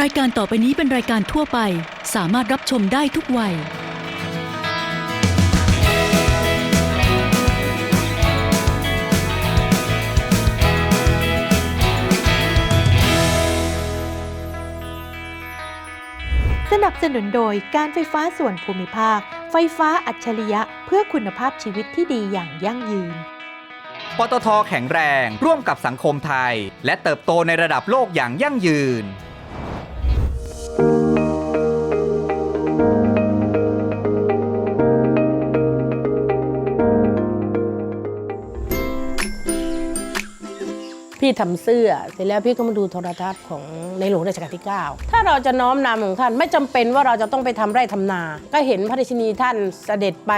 รายการต่อไปนี้เป็นรายการทั่วไป สามารถรับชมได้ทุกวัย สนับสนุนโดยการไฟฟ้าส่วนภูมิภาค ไฟฟ้าอัจฉริยะเพื่อคุณภาพชีวิตที่ดีอย่างยั่งยืน ปตทแข็งแรง ร่วมกับสังคมไทย และเติบโตในระดับโลกอย่างยั่งยืน ทำเสื้อ เสร็จแล้วพี่ก็มาดูโทรทัศน์ของในหลวงรัชกาลที่ 9 ถ้าเราจะน้อมนำของท่านไม่จำเป็นว่าเราจะต้องไปทำไร่ทำนา ก็เห็นพระราชินีท่านเสด็จไป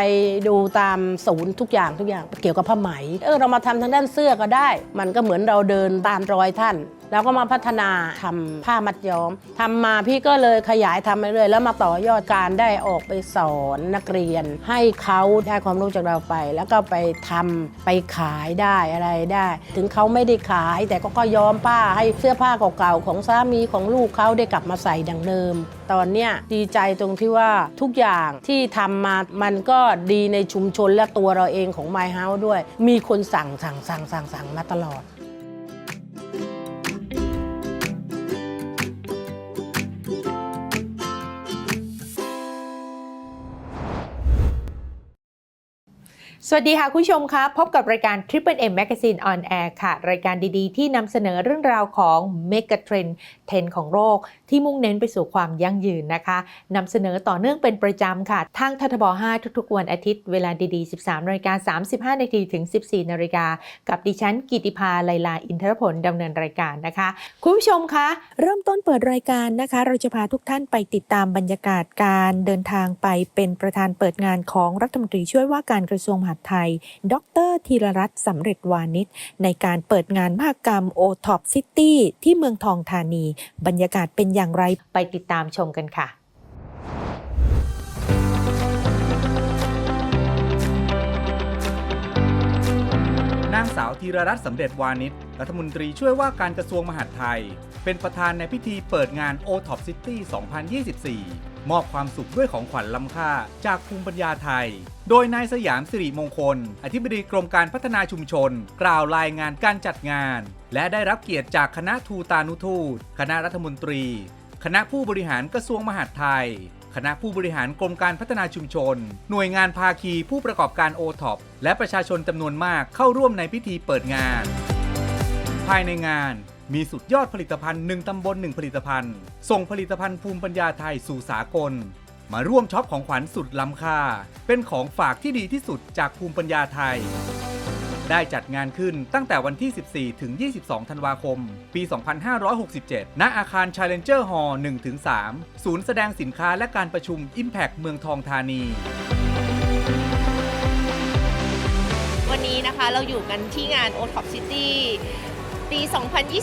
ดูตามศูนย์ทุกอย่างทุกอย่างเกี่ยวกับผ้าไหม เออเรามาทำทางด้านเสื้อก็ได้ มันก็เหมือนเราเดินตามรอยท่าน แล้วก็มาพัฒนาทำผ้ามัดย้อมทำมาพี่ก็เลยขยายทำไปเรื่อยแล้วมาต่อยอดการได้ออกไปสอนนักเรียน ให้เขาได้ความรู้จากเราไป แล้วก็ไปทำไปขายได้อะไรได้ ถึงเขาไม่ได้ขาย แต่ก็ก็ย้อมผ้าให้เสื้อผ้าเก่าๆของสามีของลูกเขาได้กลับมาใส่ดังเดิม ตอนเนี้ยดีใจตรงที่ว่าทุกอย่างที่ทำมามันก็ดีในชุมชนและตัวเราเองของ My House ด้วย มีคนสั่งสั่งสั่งสั่งสั่งมาตลอด สวัสดีค่ะคุณผู้ชมคะพบกับรายการ Triple M Magazine on Air ค่ะ รายการดีๆ ที่นำเสนอเรื่องราวของ Mega Trend 10 ของโลกที่มุ่งเน้นไปสู่ความยั่งยืนนะคะนำเสนอต่อเนื่องเป็นประจำค่ะ ทางททบ 5 ทุกๆ วันอาทิตย์เวลาดีๆ 13นาฬิกา35นาทีถึง 14นาฬิกากับดิฉันกิติภาไลลาอินทรพลดำเนินรายการนะคะ คุณผู้ชมคะ เริ่มต้นเปิดรายการนะคะ เราจะพาทุกท่านไปติดตามบรรยากาศการเดินทางไปเป็นประธานเปิดงานของรัฐมนตรีช่วยว่าการกระทรวงมหาดไทย ดรธีรรัตน์สำเร็จวานิชในการเปิดงานมหกรรมโอท็อปซิตี้ที่เมืองทองธานี บรรยากาศเป็นอย่างไรไปติดตามชมกันค่ะนางสาวธีรรัตน์สำเร็จวานิช รัฐมนตรีช่วยว่าการกระทรวงมหาดไทย เป็นประธานในพิธีเปิดงาน o t o p City 2024 มอบความสุขด้วยของขวัญล้ำค่า จากภูมิปัญญาไทย โดยนายสยามสิริมงคล อธิบดีกรมการพัฒนาชุมชน กล่าวรายงานการจัดงาน และได้รับเกียรติจากคณะทูตานุทูต คณะรัฐมนตรี คณะผู้บริหารกระทรวงมหาดไทยคณะผู้บริหารกรมการพัฒนาชุมชน หน่วยงานภาคีผู้ประกอบการโอท็อปและประชาชนจำนวนมากเข้าร่วมในพิธีเปิดงาน ภายในงานมีสุดยอดผลิตภัณฑ์หนึ่งตำบลหนึ่งผลิตภัณฑ์ ส่งผลิตภัณฑ์ภูมิปัญญาไทยสู่สากล มาร่วมช็อปของขวัญสุดล้ำค่า เป็นของฝากที่ดีที่สุดจากภูมิปัญญาไทย ได้จัดงานขึ้นตั้งแต่วันที่ 14 ถึง 22 ธันวาคม ปี 2567 ณ อาคาร Challenger Hall 1-3 ศูนย์แสดงสินค้าและการประชุม Impact เมืองทองธานีวันนี้นะคะเราอยู่กันที่งาน o t o p City ปี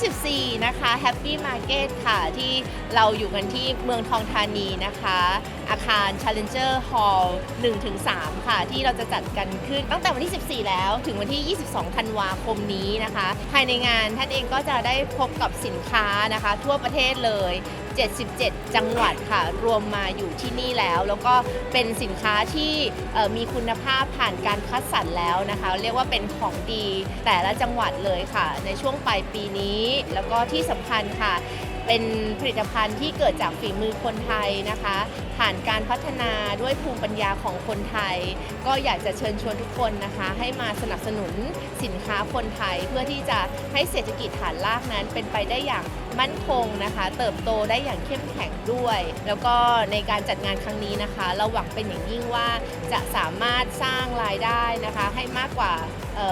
2024 นะคะ Happy Market ค่ะ ที่เราอยู่กันที่เมืองทองธานีนะคะ อาคาร Challenger Hall 1-3 ค่ะ ที่เราจะจัดกันขึ้นตั้งแต่วันที่ 14 แล้วถึงวันที่ 22 ธันวาคมนี้นะคะ ภายในงานท่านเองก็จะได้พบกับสินค้านะคะ ทั่วประเทศเลย 77 จังหวัดค่ะ รวมมาอยู่ที่นี่แล้ว แล้วก็เป็นสินค้าที่มีคุณภาพผ่านการคัดสรรแล้วนะคะ เรียกว่าเป็นของดีแต่ละจังหวัดเลยค่ะ ในช่วงปลายปีนี้ แล้วก็ที่สำคัญค่ะ เป็นผลิตภัณฑ์ที่เกิดจากฝีมือคนไทยนะคะ ผ่านการพัฒนาด้วยภูมิปัญญาของคนไทย ก็อยากจะเชิญชวนทุกคนนะคะ ให้มาสนับสนุนสินค้าคนไทย เพื่อที่จะให้เศรษฐกิจฐานรากนั้นเป็นไปได้อย่างมั่นคงนะคะ เติบโตได้อย่างเข้มแข็งด้วย แล้วก็ในการจัดงานครั้งนี้นะคะ เราหวังเป็นอย่างยิ่งว่าจะสามารถสร้างรายได้นะคะ ให้มากกว่า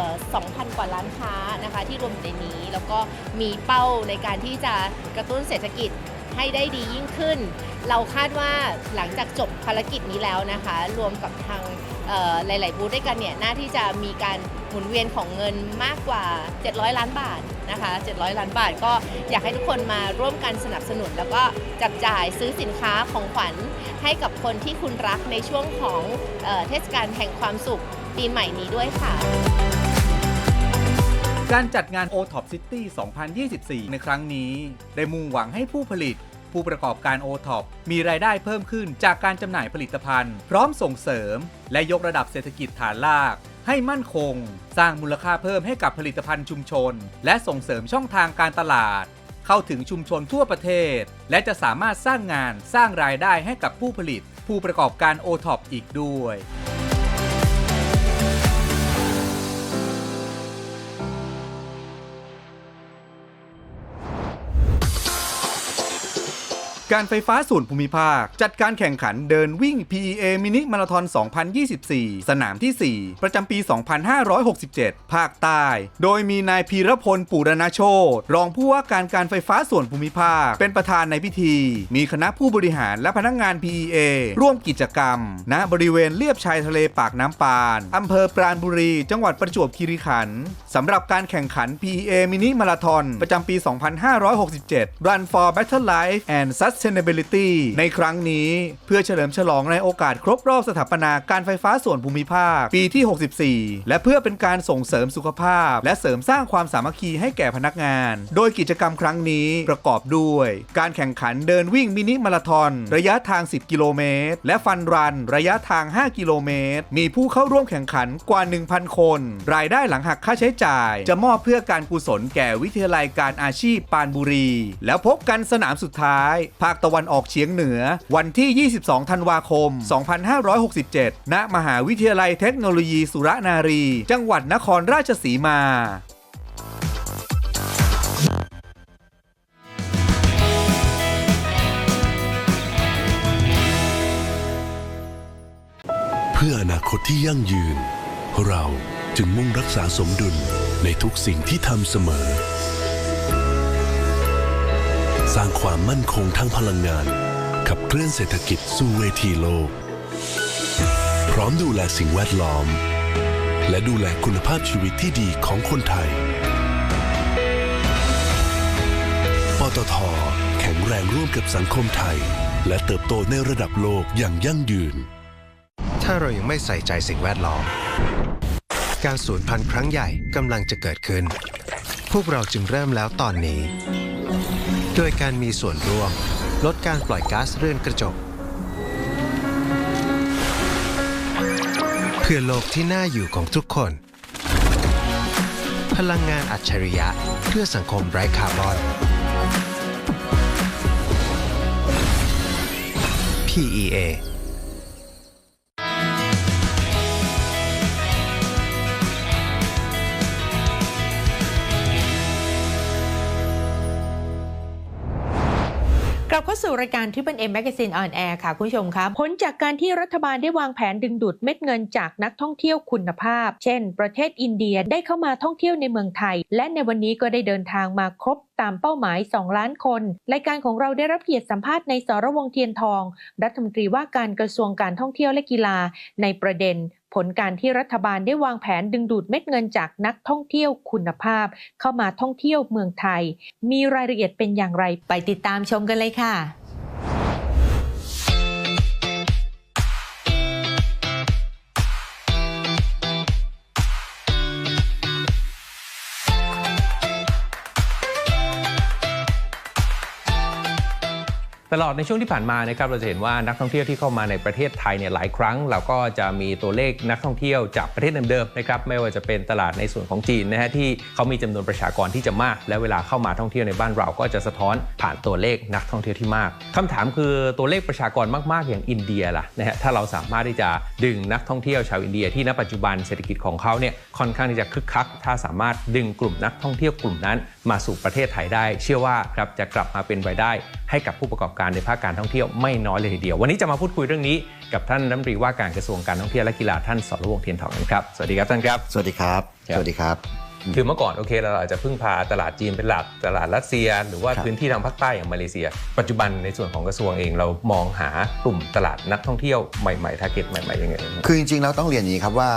2,000 กว่าร้านค้านะคะ ที่รวมในนี้ แล้วก็มีเป้าในการที่จะกระตุ้นเศรษฐกิจ ให้ได้ดียิ่งขึ้น เราคาดว่าหลังจากจบภารกิจนี้แล้วนะคะ รวมกับทางหลาย ๆ บูธด้วยกันเนี่ยน่าที่จะมีการหมุนเวียนของเงินมากกว่า 700 ล้านบาทนะคะ 700 ล้านบาทก็อยากให้ทุกคนมาร่วมกันสนับสนุน แล้วก็จับจ่ายซื้อสินค้าของขวัญให้กับคนที่คุณรักในช่วงของเออเทศกาลแห่งความสุขปีใหม่นี้ด้วยค่ะ การจัดงาน o t o p City 2024 ในครั้งนี้ ได้มุ่งหวังให้ผู้ผลิต ผู้ประกอบการ o t o p มีรายได้เพิ่มขึ้นจากการจำหน่ายผลิตภัณฑ์ พร้อมส่งเสริม และยกระดับเศรษฐกิจฐานราก ให้มั่นคง สร้างมูลค่าเพิ่มให้กับผลิตภัณฑ์ชุมชน และส่งเสริมช่องทางการตลาด เข้าถึงชุมชนทั่วประเทศ และจะสามารถสร้างงานสร้างรายได้ให้กับผู้ผลิต ผู้ประกอบการ o t o p อีกด้วย การไฟฟ้าส่วนภูมิภาค จัดการแข่งขันเดินวิ่ง PEA มินิมาราธอน 2024 สนามที่ 4 ประจำปี 2567 ภาคใต้ โดยมีนายพีรพลปุรณโชตรองผู้ว่าการการไฟฟ้าส่วนภูมิภาค เป็นประธานในพิธี มีคณะผู้บริหารและพนักงงาน PEA ร่วมกิจกรรม ณบริเวณเลียบชายทะเลปากน้ำปานอำเภอปราณบุรี จังหวัดประจวบคีรีขันธ์สำหรับการแข่งขัน PEA มินิมาราธอนประจำปี 2567 Run for Better Life and Sus Sustainability ในครั้งนี้เพื่อเฉลิมฉลองในโอกาสครบรอบสถาปนาการไฟฟ้าส่วนภูมิภาค ปีที่ 64 และเพื่อเป็นการส่งเสริมสุขภาพ และเสริมสร้างความสามัคคีให้แก่พนักงาน โดยกิจกรรมครั้งนี้ประกอบด้วย การแข่งขันเดินวิ่งมินิมาราธอนระยะทาง 10 กิโลเมตร และฟันรัน ระยะทาง 5 กิโลเมตร มีผู้เข้าร่วมแข่งขันกว่า 1,000 คน รายได้หลังหักค่าใช้จ่าย จะมอบเพื่อการกุศลแก่วิทยาลัยการอาชีพปานบุรี แล้วพบกันสนามสุดท้ายภาาคตะวันออกเฉียงเหนือ วันที่ 22 ธันวาคม 2567 ณ มหาวิทยาลัยเทคโนโลยีสุรนารี จังหวัดนครราชสีมาเพื่ออนาคตที่ยั่งยืน เราจึงมุ่งรักษาสมดุลในทุกสิ่งที่ทำเสมอ สร้างความมั่นคงทางพลังงาน ขับเคลื่อนเศรษฐกิจสู่เวทีโลก พร้อมดูแลสิ่งแวดล้อม และดูแลคุณภาพชีวิตที่ดีของคนไทย ปตท แข็งแรงร่วมกับสังคมไทย และเติบโตในระดับโลกอย่างยั่งยืน ถ้าเรายังไม่ใส่ใจสิ่งแวดล้อม การสูญพันธุ์ครั้งใหญ่กำลังจะเกิดขึ้น พวกเราจึงเริ่มแล้วตอนนี้ โดยการมีส่วนร่วม ลดการปล่อยก๊าซเรือนกระจก เพื่อโลกที่น่าอยู่ของทุกคน พลังงานอัจฉริยะเพื่อสังคมไร้คาร์บอน PEA ลับเข้าสู่รายการ Triple M Magazine on Air ค่ะ คุณผู้ชมครับผลจากการที่รัฐบาลได้วางแผนดึงดูดเม็ดเงินจากนักท่องเที่ยวคุณภาพ เช่น ประเทศอินเดียได้เข้ามาท่องเที่ยวในเมืองไทย และในวันนี้ก็ได้เดินทางมาครบตามเป้าหมาย 2 ล้านคน รายการของเราได้รับเกียรติสัมภาษณ์ในสรวงเทียนทอง รัฐมนตรีว่าการกระทรวงการท่องเที่ยวและกีฬาในประเด็น ผลการที่รัฐบาลได้วางแผนดึงดูดเม็ดเงินจากนักท่องเที่ยวคุณภาพ เข้ามาท่องเที่ยวเมืองไทย มีรายละเอียดเป็นอย่างไรไปติดตามชมกันเลยค่ะ ตลอดในช่วงที่ผ่านมานะครับเราจะเห็นว่านักท่องเที่ยวที่เข้ามาในประเทศไทยเนี่ยหลายครั้ง เราก็จะมีตัวเลขนักท่องเที่ยวจากประเทศเดิมๆนะครับไม่ว่าจะเป็นตลาดในส่วนของจีนนะฮะที่เขามีจำนวนประชากรที่จะมาก และเวลาเข้ามาท่องเที่ยวในบ้านเราก็จะสะท้อนผ่านตัวเลขนักท่องเที่ยวที่มากคำถามคือตัวเลขประชากรมากๆ อย่างอินเดียล่ะนะฮะถ้าเราสามารถที่จะดึงนักท่องเที่ยวชาวอินเดียที่ณปัจจุบันเศรษฐกิจของเขาเนี่ยค่อนข้างที่จะคึกคัก ถ้าสามารถดึงกลุ่มนักท่องเที่ยวกลุ่มนั้น มาสู่ประเทศไทยได้ เชื่อว่าครับจะกลับมาเป็นรายได้ให้กับผู้ประกอบการในภาคการท่องเที่ยวไม่น้อยเลยทีเดียว วันนี้จะมาพูดคุยเรื่องนี้กับท่านรัฐมนตรีว่าการกระทรวงการท่องเที่ยวและกีฬาท่านสรวงศ์เทียนทองนะครับ สวัสดีครับท่านครับ สวัสดีครับครับ สวัสดีครับ คือเมื่อก่อนโอเคเราอาจจะพึ่งพาตลาดจีนเป็นหลักตลาดรัสเซีย หรือว่าครับพื้นที่ทางภาคใต้อย่างมาเลเซีย ปัจจุบันในส่วนของกระทรวงเองเรามองหากลุ่มตลาดนักท่องเที่ยวใหม่ๆทาร์เก็ตใหม่ๆยังไงบ้างครับคือจริงๆเราต้องเรียนอย่างนี้ครับว่า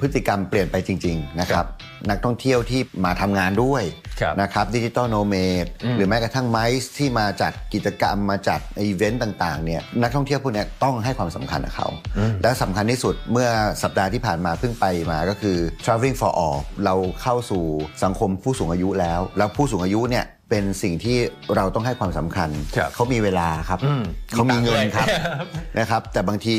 พฤติกรรมเปลี่ยนไปจริง ๆ นะครับ นักท่องเที่ยวที่มาทำงานด้วยครับนะครับดิจิตอลโนเมดอืมหรือแม้กระทั่งไมซ์ที่มาจัดกิจกรรมมาจัดอีเวนต์ต่างๆเนี่ยนักท่องเที่ยวพวกเนี้ยต้องให้ความสำคัญกับเขาอืมและสำคัญที่สุดเมื่อสัปดาห์ที่ผ่านมาเพิ่งไปมาก็คือ traveling for all เราเข้าสู่สังคมผู้สูงอายุแล้ว แล้วผู้สูงอายุเนี่ย เป็นสิ่งที่เราต้องให้ความสำคัญครับเขามีเวลาครับอืมเขามีเงินครับมีตังค์ด้วยนะครับ แต่บางที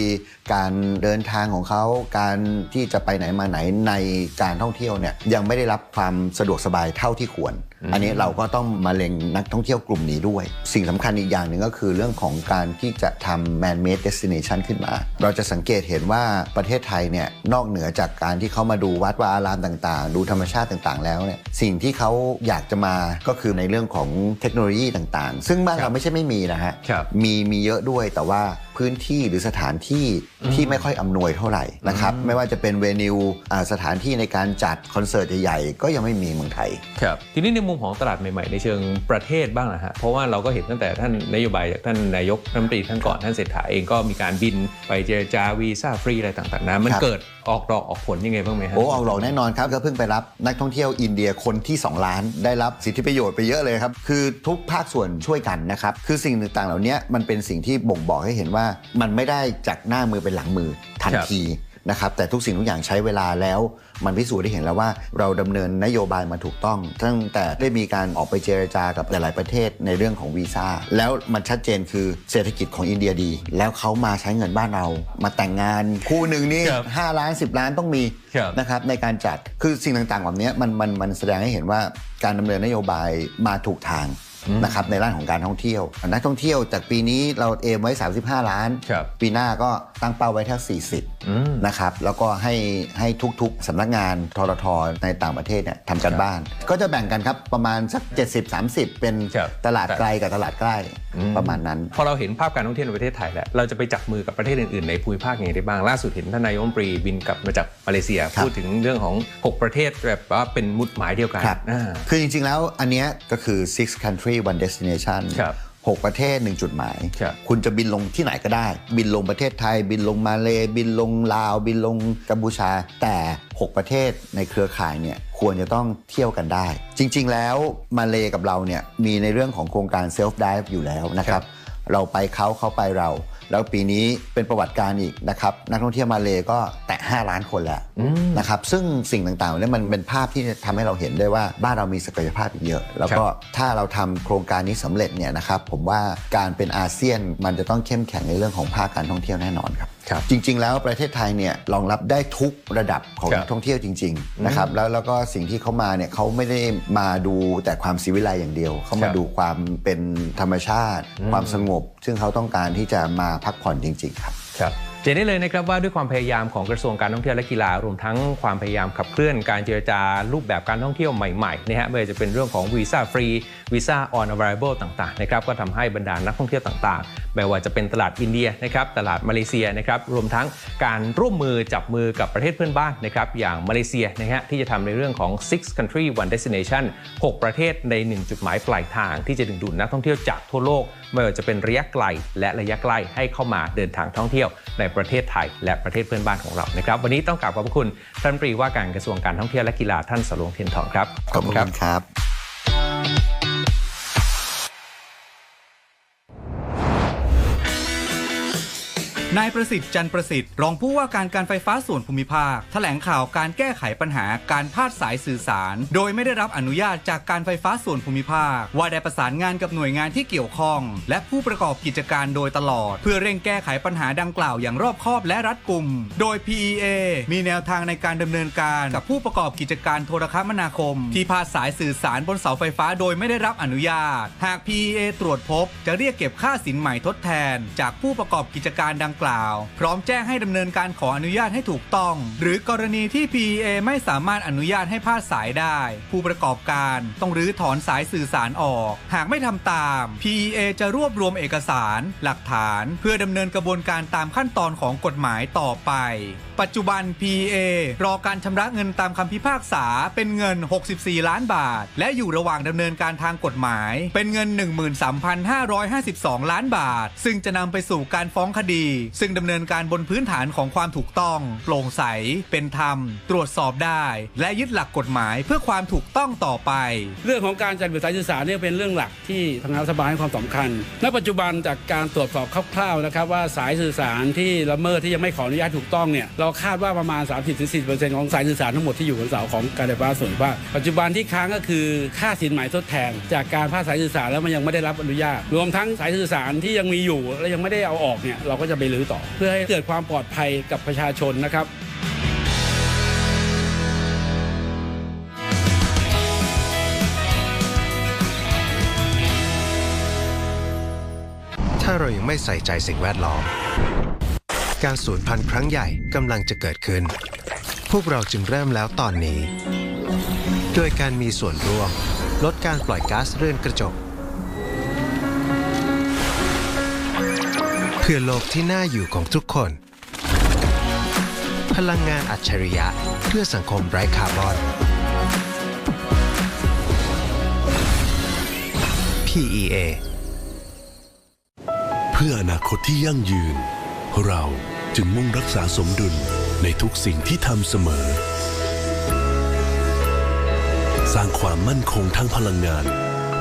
การเดินทางของเขา การที่จะไปไหนมาไหนในการท่องเที่ยวเนี่ยยังไม่ได้รับความสะดวกสบายเท่าที่ควร อันนี้เราก็ต้องมาเล็งนักท่องเที่ยวกลุ่มนี้ด้วย สิ่งสำคัญอีกอย่างหนึ่งก็คือเรื่องของการที่จะทำ man made destination ขึ้นมา เราจะสังเกตเห็นว่าประเทศไทยเนี่ยนอกเหนือจากการที่เขามาดูวัดวาอารามต่างๆ ดูธรรมชาติต่างๆ แล้วเนี่ยสิ่งที่เขาอยากจะมาก็คือในเรื่องของเทคโนโลยีต่างๆ ซึ่งบ้านครับเราไม่ใช่ไม่มีนะฮะครับมีมีเยอะด้วยแต่ว่า พื้นที่หรือสถานที่ที่ไม่ค่อยอำนวยเท่าไหร่นะครับไม่ว่าจะเป็นเวนิวอ่าสถานที่ในการจัดคอนเสิร์ตใหญ่ๆก็ยังไม่มีเมืองไทยครับทีนี้ในมุมของตลาดใหม่ๆในเชิงประเทศบ้างนะฮะเพราะว่าเราก็เห็นตั้งแต่ท่านนโยบายจากท่านนายกรัฐมนตรีท่านก่อนท่านเศรษฐาเองก็มีการบินไปเจรจาวีซ่าฟรีอะไรต่างๆนะมันครับเกิด ออกดอกออกผลยังไงบ้างไหมฮะโอ้เอาหลอกแน่นอนครับก็เพิ่งไปรับนักท่องเที่ยวอินเดียคนที่ 2 ล้าน ได้รับสิทธิประโยชน์ไปเยอะเลยครับ คือทุกภาคส่วนช่วยกันนะครับคือสิ่งต่างๆ เหล่านี้มันเป็นสิ่งที่บ่งบอกให้เห็นว่ามันไม่ได้จากหน้ามือเป็นหลังมือทันครับที นะครับแต่ทุกสิ่งทุกอย่างใช้เวลาแล้ว มันพิสูจน์ได้เห็นแล้วว่าเราดำเนินนโยบายมาถูกต้อง ตั้งแต่ได้มีการออกไปเจรจากับหลาย ๆประเทศในเรื่องของวีซ่าแล้วมันชัดเจนคือเศรษฐกิจของอินเดียดี แล้วเขามาใช้เงินบ้านเรา มาแต่งงานคู่หนึ่งนี่ครับห้าล้าน10ล้านต้องมีครับนะครับในการจัดคือสิ่งต่างๆแบบเนี้ยมันมันมันแสดงให้เห็นว่าการดำเนินนโยบายมาถูกทาง นะครับในด้านของการท่องเที่ยว นักท่องเที่ยวจากปีนี้เราเอมไว้ 35 ล้านครับปีหน้าก็ตั้งเป้าไว้แค่อืม40นะครับแล้วก็ให้ให้ทุกๆสำนักงานทรทในต่างประเทศเนี่ยทำกันบ้าน ก็จะแบ่งกันครับประมาณสัก 70-30 เป็นครับตลาดไกลกับตลาดใกล้อืมประมาณนั้น พอเราเห็นภาพการท่องเที่ยวในประเทศไทยแล้วเราจะไปจับมือกับประเทศอื่นๆ ในภูมิภาคยังไงได้บ้างล่าสุดเห็นท่านนายกรัฐมนตรีบินกลับมาจากมาเลเซียครับพูดถึงเรื่องของ 6 ประเทศแบบว่าเป็นหมุดหมายเดียวกันครับอ่าคือจริงๆแล้วอันเนี้ยก็คือ six country one destination ครับหกประเทศ1จุดหมายครับคุณจะบินลงที่ไหนก็ได้ บินลงประเทศไทย บินลงมาเล บินลงลาว บินลงกัมพูชา แต่ 6 ประเทศในเครือข่ายเนี่ยควรจะต้องเที่ยวกันได้ จริง ๆ แล้วมาเลกับเราเนี่ยมีในเรื่องของโครงการ self dive อยู่แล้วนะครับ เราไปเขาเขาไปเรา แล้วปีนี้เป็นประวัติการอีกนะครับนักท่องเที่ยวมาเลก็แตะ 5 ล้านคนแล้วอืมนะครับซึ่งสิ่งต่างๆเนี่ยมันเป็นภาพที่ทำให้เราเห็นได้ว่าบ้านเรามีศักยภาพอีกเยอะ แล้วก็ถ้าเราทำโครงการนี้สำเร็จเนี่ยนะครับผมว่าการเป็นอาเซียนมันจะต้องเข้มแข็งในเรื่องของภาคการท่องเที่ยวแน่นอนครับครับ จริง ๆ แล้วประเทศไทยเนี่ยรองรับได้ทุกระดับของครับนักท่องเที่ยวจริงๆนะครับแล้วแล้วก็สิ่งที่เขามาเนี่ยเขาไม่ได้มาดูแต่ความศิวิไลอย่างเดียวเขาคมารับดูความเป็นธรรมชาติอืมความสงบ ซึ่งเขาต้องการที่จะมาพักผ่อนจริง ๆ ครับครับ เห็นได้เลยนะครับว่าด้วยความพยายามของกระทรวงการท่องเที่ยวและกีฬารวมทั้งความพยายามขับเคลื่อนการเจรจารูปแบบการท่องเที่ยวใหม่ๆนะฮะไม่ว่าจะเป็นเรื่องของวีซ่าฟรีวีซ่าออนอ r r i v a l ต่างๆนะครับก็ทำให้บรรดานักท่องเที่ยวต่างๆ ไม่ว่าจะเป็นตลาดอินเดียนะครับตลาดมาเลเซียนะครับรวมทั้งการร่วมมือจับมือกับประเทศเพื่อนบ้านนะครับอย่างมาเลเซียนะฮะที่จะทำในเรื่องของ six country one destination 6 ประเทศใน 1 จุดหมายปลายทาง ที่จะดึงดูดนักท่องเที่ยวจากทั่วโลก ไม่ว่าจะเป็นระยะไกลและระยะใกล้ให้เข้ามาเดินทางท่องเที่ยวในประเทศไทย และประเทศเพื่อนบ้านของเรานะครับ วันนี้ต้องกราบขอบพระคุณท่านปรีว่าการกระทรวงการท่องเที่ยวและกีฬาท่านสรวงเทียนทองครับขอบคุณครับ นายประสิทธิ์จันประสิทธิ์รองผู้ว่าการการไฟฟ้าส่วนภูมิภาคแถลงข่าวการแก้ไขปัญหาการพาดสายสื่อสาร โดยไม่ได้รับอนุญาตจากการไฟฟ้าส่วนภูมิภาค ว่าได้ประสานงานกับหน่วยงานที่เกี่ยวข้อง และผู้ประกอบกิจการโดยตลอด เพื่อเร่งแก้ไขปัญหาดังกล่าวอย่างรอบคอบและรัดกุม โดย PEA มีแนวทางในการดำเนินการกับผู้ประกอบกิจการโทรคมนาคม ที่พาดสายสื่อสารบนเสาไฟฟ้า โดยไม่ได้รับอนุญาต หาก PEA ตรวจพบ จะเรียกเก็บค่าสินใหม่ทดแทน จากผู้ประกอบกิจการดังกล่าว พร้อมแจ้งให้ดำเนินการขออนุญาตให้ถูกต้อง หรือกรณีที่ PEA ไม่สามารถอนุญาตให้พาดสายได้ ผู้ประกอบการต้องรื้อถอนสายสื่อสารออก หากไม่ทำตาม PEA จะรวบรวมเอกสาร หลักฐาน เพื่อดำเนินกระบวนการตามขั้นตอนของกฎหมายต่อไป ปัจจุบัน PEA รอการชำระเงินตามคำพิพากษาเป็นเงิน 64 ล้านบาท และอยู่ระหว่างดำเนินการทางกฎหมาย เป็นเงิน 13,552 ล้านบาท ซึ่งจะนำไปสู่การฟ้องคดีซึ่งดำเนินการบนพื้นฐานของความถูกต้อง โปร่งใส เป็นธรรม ตรวจสอบได้ และยึดหลักกฎหมายเพื่อความถูกต้องต่อไป เรื่องของการจัดระเบียบสายสื่อสารเนี่ยเป็นเรื่องหลักที่ทางรัฐบาลให้ความสำคัญ ณ ปัจจุบันจากการตรวจสอบคร่าวๆนะครับว่าสายสื่อสารที่ละเมิดที่ยังไม่ขออนุญาตถูกต้องเนี่ยเราคาดว่าประมาณ 30-40%ของสายสื่อสารทั้งหมดที่อยู่บนเสาของการไฟฟ้าส่วนภาคปัจจุบันที่ค้างก็คือค่าสินไหมทดแทน จากการพาสายสื่อสารแล้วมันยังไม่ได้รับอนุญาต รวมทั้งสายสื่อสารที่ยังมีอยู่และยังไม่ได้เอาออกเนี่ยเราก็จะไปรื้อต่อ เพื่อให้เกิดความปลอดภัยกับประชาชนนะครับถ้าเรายังไม่ใส่ใจสิ่งแวดล้อม การสูญพันธุ์ครั้งใหญ่กำลังจะเกิดขึ้น พวกเราจึงเริ่มแล้วตอนนี้ โดยการมีส่วนร่วม ลดการปล่อยก๊าซเรือนกระจก เพื่อโลกที่น่าอยู่ของทุกคน พลังงานอัจฉริยะเพื่อสังคมไร้คาร์บอน PEA เพื่ออนาคตที่ยั่งยืน เราจึงมุ่งรักษาสมดุลในทุกสิ่งที่ทำเสมอ สร้างความมั่นคงทางพลังงาน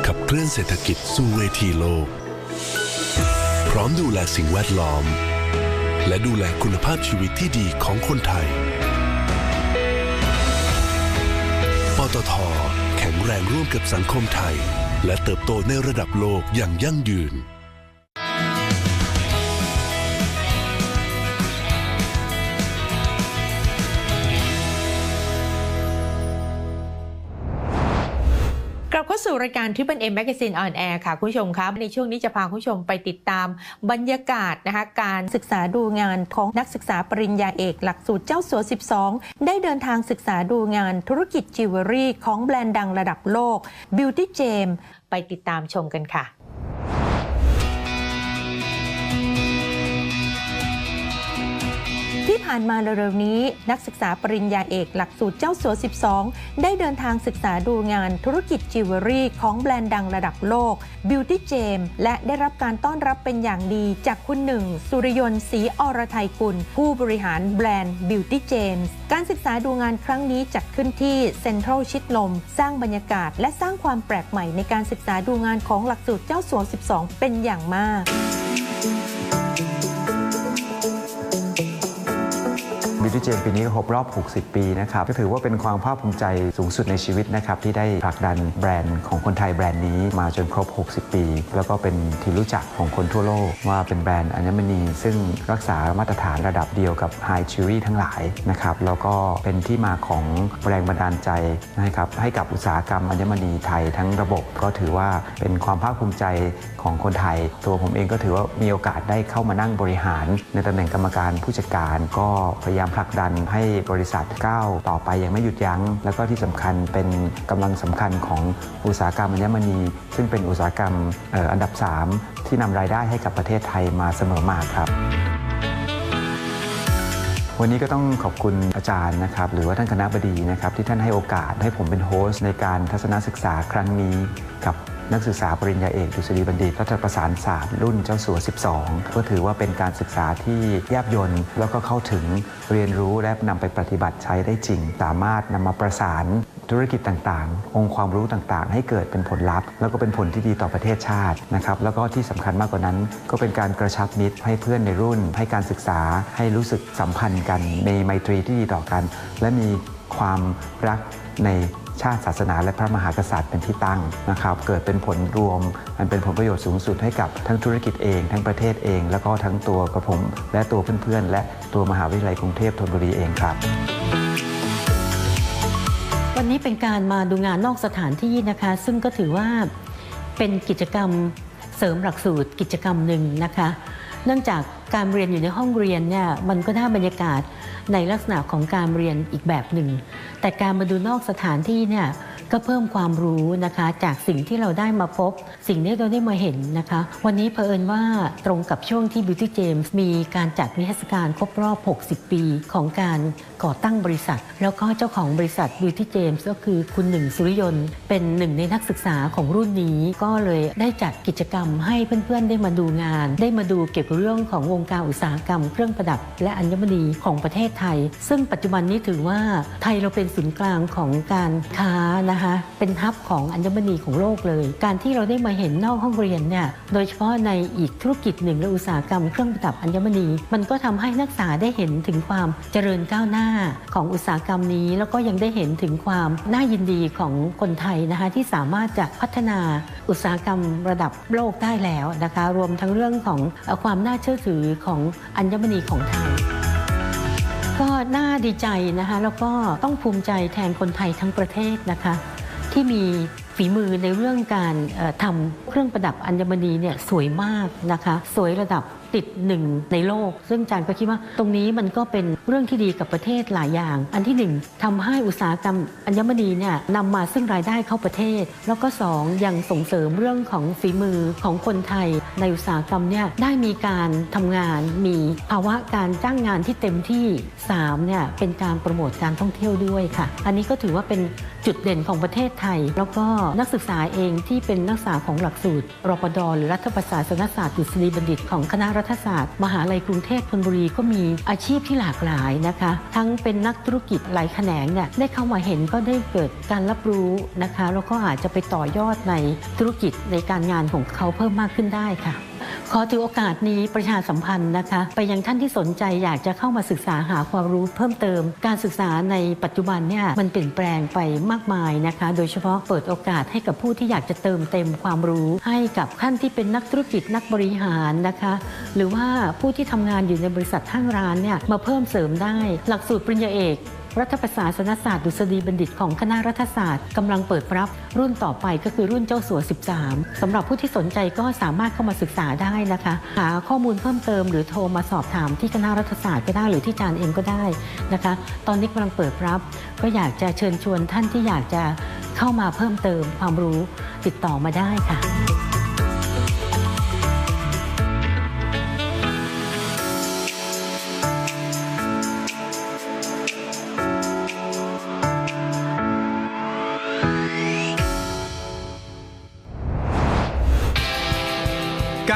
ขับเคลื่อนเศรษฐกิจสู่เวทีโลก พร้อมดูแลสิ่งแวดล้อม และดูแลคุณภาพชีวิตที่ดีของคนไทย ปตท แข็งแรงร่วมกับสังคมไทย และเติบโตในระดับโลกอย่างยั่งยืน กลับเข้าสู่รายการ Triple M Magazine on Air ค่ะ คุณผู้ชมครับ ในช่วงนี้จะพาคุณผู้ชมไปติดตามบรรยากาศนะคะการศึกษาดูงานของนักศึกษาปริญญาเอกหลักสูตรเจ้าสัว 12 ได้เดินทางศึกษาดูงานธุรกิจจิวเวลรี่ของแบรนด์ดังระดับโลก Beauty Jam ไปติดตามชมกันค่ะ ที่ผ่านมาเร็วๆนี้ นักศึกษาปริญญาเอกหลักสูตรเจ้าสัว 12 ได้เดินทางศึกษาดูงานธุรกิจจิวเวลรี่ของแบรนด์ดังระดับโลก Beauty Jam และได้รับการต้อนรับเป็นอย่างดีจากคุณหนึ่ง สุริยนต์ศรีอรไทยกุล ผู้บริหารแบรนด์ Beauty James การศึกษาดูงานครั้งนี้จัดขึ้นที่เซ็นทรัลชิดลม สร้างบรรยากาศ และสร้างความแปลกใหม่ในการศึกษาดูงานของหลักสูตรเจ้าสัว 12 เป็นอย่างมาก บิวตี้เจมปีนี้ครบรอบ 60 ปีนะครับ ก็ถือว่าเป็นความภาคภูมิใจสูงสุดในชีวิตนะครับ ที่ได้ผลักดันแบรนด์ของคนไทยแบรนด์นี้มาจนครบ 60 ปี แล้วก็เป็นที่รู้จักของคนทั่วโลก ว่าเป็นแบรนด์อัญมณี ซึ่งรักษามาตรฐานระดับเดียวกับไฮชิรี่ทั้งหลายนะครับ แล้วก็เป็นที่มาของแรงบันดาลใจนะครับให้กับอุตสาหกรรมอัญมณีไทยทั้งระบบ ก็ถือว่าเป็นความภาคภูมิใจของคนไทย ตัวผมเองก็ถือว่ามีโอกาสได้เข้ามานั่งบริหาร ในตำแหน่งกรรมการผู้จัดการ ก็พยายามผลักดันให้บริษัทก้าวต่อไปอย่างไม่หยุดยัง้ง แล้วก็ที่สำคัญเป็นกำลังสำคัญของอุตสาหกรรมอัญมณี ซึ่งเป็นอุตสาหกรรมอันดับ 3 ที่นำรายได้ให้กับประเทศไทยมาเสมอมาครับวันนี้ก็ต้องขอบคุณอาจารย์นะครับหรือว่าท่านคณะบดีนะครับที่ท่านให้โอกาสให้ผมเป็นโฮสต์ในการทัศนศึกษาครั้งนี้กับ นักศึกษาปริญญาเอกดุษฎีบัณฑิตรัฐประสานศาสตร์รุ่นเจ้าสัว 12 ก็ถือว่าเป็นการศึกษาที่แยบยนต์แล้วก็เข้าถึงเรียนรู้และนำไปปฏิบัติใช้ได้จริง สามารถนำมาประสานธุรกิจต่างๆ องค์ความรู้ต่างๆ ให้เกิดเป็นผลลัพธ์ แล้วก็เป็นผลที่ดีต่อประเทศชาตินะครับ แล้วก็ที่สำคัญมากกว่านั้น ก็เป็นการกระชับมิตรให้เพื่อนในรุ่น ให้การศึกษาให้รู้สึกสัมพันธ์กัน ในไมตรีที่ดีต่อกัน และมีความรักใน ชาติศาสนา และพระมหากษัตริย์เป็นที่ตั้งนะครับ เกิดเป็นผลรวมอันเป็นผลประโยชน์สูงสุดให้กับทั้งธุรกิจเอง ทั้งประเทศเอง แล้วก็ทั้งตัวกระผม และตัวเพื่อนๆ และตัวมหาวิทยาลัยกรุงเทพธนบุรีเองครับ วันนี้เป็นการมาดูงานนอกสถานที่นะคะ ซึ่งก็ถือว่าเป็นกิจกรรมเสริมหลักสูตรกิจกรรมหนึ่งนะคะเนื่องจากการเรียนอยู่ในห้องเรียนเนี่ยมันก็ได้บรรยากาศในลักษณะของการเรียนอีกแบบหนึ่ง แต่การมาดูนอกสถานที่เนี่ยก็เพิ่มความรู้นะคะจากสิ่งที่เราได้มาพบ สิ่งที่เราได้มาเห็นนะคะ วันนี้เผอิญว่าตรงกับช่วงที่ Beauty James มีการจัดนิทรรศการครบรอบ 60 ปีของการ ก่อตั้งบริษัท แล้วก็เจ้าของบริษัท Beauty James ก็คือคุณหนึ่งสุริยนต์ เป็นหนึ่งในนักศึกษาของรุ่นนี้ ก็เลยได้จัดกิจกรรมให้เพื่อนๆ ได้มาดูงาน ได้มาดูเกี่ยวกับเรื่องของวงการอุตสาหกรรม เครื่องประดับ และอัญมณีของประเทศไทย ซึ่งปัจจุบันนี้ถือว่าไทยเราเป็นศูนย์กลางของการค้านะคะเป็นฮับของอัญมณีของโลกเลย การที่เราได้มาเห็นนอกห้องเรียนเนี่ยโดยเฉพาะในอีกธุรกิจหนึ่งและอุตสาหกรรมเครื่องประดับอัญมณี มันก็ทำให้นักศึกษาได้เห็นถึงความเจริญก้าวหน้าของอุตสาหกรรมนี้ แล้วก็ยังได้เห็นถึงความน่ายินดีของคนไทยนะคะที่สามารถจะพัฒนาอุตสาหกรรมระดับโลกได้แล้วนะคะรวมทั้งเรื่องของความน่าเชื่อถือของอัญมณีของไทยก็น่าดีใจนะคะแล้วก็ต้องภูมิใจแทนคนไทยทั้งประเทศนะคะที่มีฝีมือในเรื่องการทำเครื่องประดับอัญมณีเนี่ยสวยมากนะคะ สวยระดับ ติดหนึ่งในโลก ซึ่งอาจารย์ก็คิดว่าตรงนี้มันก็เป็นเรื่องที่ดีกับประเทศหลายอย่าง อันที่หนึ่งทำให้อุตสาหกรรมอัญมณีเนี่ยนำมาซึ่งรายได้เข้าประเทศ แล้วก็สองยังส่งเสริมเรื่องของฝีมือของคนไทย ในอุตสาหกรรมเนี่ยได้มีการทำงาน มีภาวะการจ้างงานที่เต็มที่สามเนี่ยเป็นการโปรโมทการท่องเที่ยวด้วยค่ะ อันนี้ก็ถือว่าเป็นจุดเด่นของประเทศไทย แล้วก็นักศึกษาเองที่เป็นนักศึกษาของหลักสูตรรปดหรือรัฐประศาสนศาสตร์ดุษฎีบัณฑิต ของคณะรัฐศาสตร์ มหาลัยกรุงเทพธนบุรีก็มีอาชีพที่หลากหลายนะคะ ทั้งเป็นนักธุรกิจหลายแขนงเนี่ยได้เข้ามาเห็นก็ได้เกิดการรับรู้นะคะ แล้วก็อาจจะไปต่อยอดในธุรกิจในการงานของเขาเพิ่มมากขึ้นได้ค่ะ ขอถือโอกาสนี้ประชาสัมพันธ์นะคะ ไปยังท่านที่สนใจอยากจะเข้ามาศึกษาหาความรู้เพิ่มเติม การศึกษาในปัจจุบันเนี่ยมันเปลี่ยนแปลงไปมากมายนะคะ โดยเฉพาะเปิดโอกาสให้กับผู้ที่อยากจะเติมเต็มความรู้ ให้กับท่านที่เป็นนักธุรกิจนักบริหารนะคะ หรือว่าผู้ที่ทำงานอยู่ในบริษัทห้างร้านเนี่ยมาเพิ่มเสริมได้ หลักสูตรปริญญาเอก รัฐประศาสนศาสตร์ดุษฎีบัณฑิตของคณะรัฐศาสตร์กำลังเปิดรับรุ่นต่อไปก็คือรุ่นเจ้าสัว 13สำหรับผู้ที่สนใจก็สามารถเข้ามาศึกษาได้นะคะ หาข้อมูลเพิ่มเติมหรือโทรมาสอบถามที่คณะรัฐศาสตร์ก็ได้หรือที่จารย์เองก็ได้นะคะ ตอนนี้กำลังเปิดรับ ก็อยากจะเชิญชวนท่านที่อยากจะเข้ามาเพิ่มเติมความรู้ติดต่อมาได้ค่ะ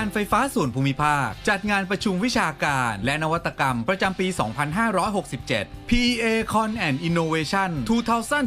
การไฟฟ้าส่วนภูมิภาค จัดงานประชุมวิชาการและนวัตกรรมประจำปี 2567 PEA Con and Innovation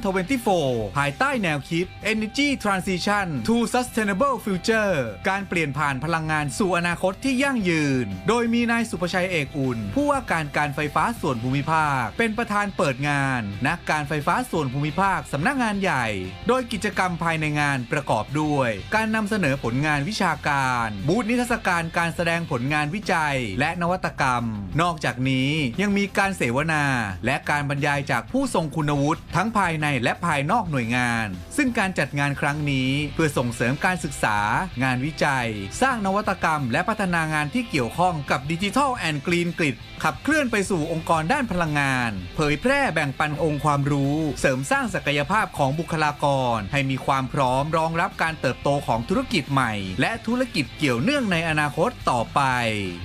2024 ภายใต้แนวคิด Energy Transition to Sustainable Future การเปลี่ยนผ่านพลังงานสู่อนาคตที่ยั่งยืน โดยมีนายสุภชัยเอกอุ่น ผู้ว่าการการไฟฟ้าส่วนภูมิภาค เป็นประธานเปิดงาน นักการไฟฟ้าส่วนภูมิภาคสำนักงานใหญ่ โดยกิจกรรมภายในงานประกอบด้วย การนำเสนอผลงานวิชาการ บูธนิทรรศศการการแสดงผลงานวิจัย และนวัตกรรม นอกจากนี้ยังมีการเสวนา และการบรรยายจากผู้ทรงคุณวุฒิทั้งภายในและภายนอกหน่วยงาน ซึ่งการจัดงานครั้งนี้เพื่อส่งเสริมการศึกษา งานวิจัย สร้างนวัตกรรม และพัฒนางานที่เกี่ยวข้องกับดิจิทัลแอนด์กรีนกริดขับเคลื่อนไปสู่องค์กรด้านพลังงาน เผยแพร่แบ่งปันองค์ความรู้ เสริมสร้างศักยภาพของบุคลากร ให้มีความพร้อมรองรับการเติบโตของธุรกิจใหม่ และธุรกิจเกี่ยวเนื่องในในอนาคตต่อไป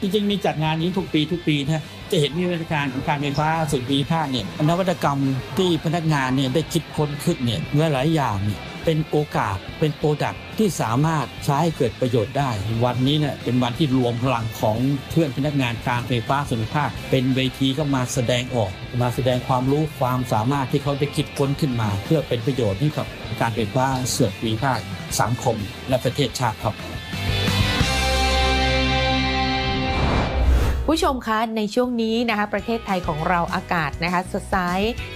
จริงๆ มีจัดงานนี้ทุกปีทุกปีนะจะเห็นมีบริการของการไฟฟ้าส่วนภูมิภาคเนี่ยนวัตกรรมที่พนักงานเนี่ยได้คิดค้นขึ้นเนี่ยหลายๆอย่างเนี่ยเป็นโอกาสเป็นโปรดักที่สามารถใช้ให้เกิดประโยชน์ได้ วันนี้เนี่ยเป็นวันที่รวมพลังของเพื่อนพนักงานการไฟฟ้าส่วนภูมิภาค เป็นเวทีก็มาแสดงออก มาแสดงความรู้ความสามารถที่เขาได้คิดค้นขึ้นมา เพื่อเป็นประโยชน์ให้กับการไฟฟ้าส่วนภูมิภาคสังคม และประเทศชาติครับ ผู้ชมคะในช่วงนี้นะคะประเทศไทยของเราอากาศนะคะสดใส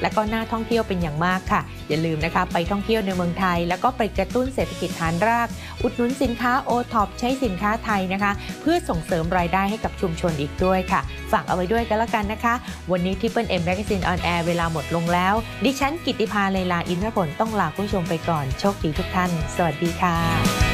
และก็น่าท่องเที่ยวเป็นอย่างมากค่ะ อย่าลืมนะคะไปท่องเที่ยวในเมืองไทย แล้วก็ไปกระตุ้นเศรษฐกิจฐานราก อุดหนุนสินค้าโอท็อปใช้สินค้าไทยนะคะ เพื่อส่งเสริมรายได้ให้กับชุมชนอีกด้วยค่ะ ฝากเอาไว้ด้วยกันละกันนะคะ วันนี้ที่เปิลเอ็มแมกซีนออนแอร์เวลาหมดลงแล้ว ดิฉันกิติภาเลลาอินทรผลต้องลาผู้ชมไปก่อนโชคดีทุกท่าน สวัสดีค่ะ